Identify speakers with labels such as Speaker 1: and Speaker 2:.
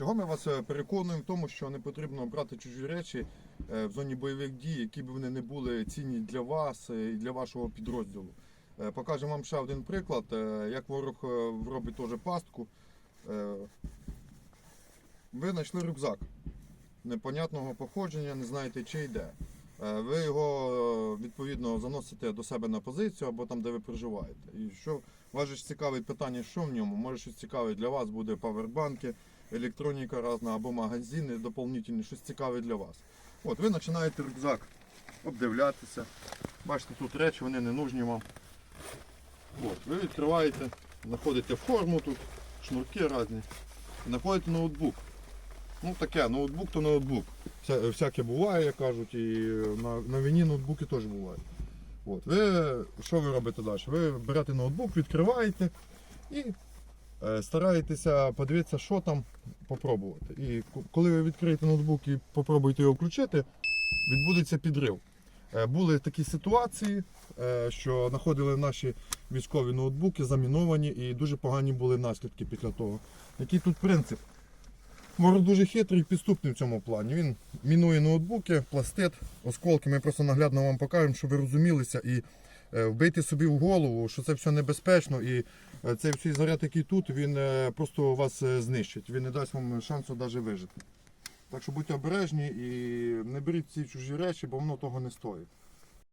Speaker 1: Чого ми вас е, переконуємо в тому, що не потрібно брати чужі речі е, в зоні бойових дій, які б вони не були цінні для вас е, і для вашого підрозділу. Покажемо вам ще один приклад, як ворог робить теж пастку. Ви знайшли рюкзак непонятного походження, не знаєте чи йде. Ви його відповідно заносите до себе на позицію або там, де ви проживаєте. І що вас цікавить питання, що в ньому? Може щось цікаве для вас буде павербанки, електроніка різна або магазини доповнительні, щось цікаве для вас. От ви починаєте рюкзак обдивлятися. Бачите, тут речі, вони не нужні вам. От, ви відкриваєте, знаходите форму тут, шнурки різні. Знаходите ноутбук. Ну таке, ноутбук то ноутбук. Вся, всяке буває, як кажуть, і на, на війні ноутбуки теж бувають. От, ви, що ви робите далі? Ви берете ноутбук, відкриваєте і стараєтеся подивитися, що там, попробувати. І коли ви відкриєте ноутбук і попробуєте його включити, відбудеться підрив. Е, були такі ситуації, е, що знаходили наші військові ноутбуки заміновані і дуже погані були наслідки після того. Який тут принцип? Ворог дуже хитрий і підступний в цьому плані. Він мінує ноутбуки, пластит, осколки. Ми просто наглядно вам покажемо, щоб ви розумілися і е, вбийте собі в голову, що це все небезпечно і е, цей всій заряд, який тут, він е, просто вас знищить. Він не дасть вам шансу навіть вижити. Так що будьте обережні і не беріть ці чужі речі, бо воно того не стоїть.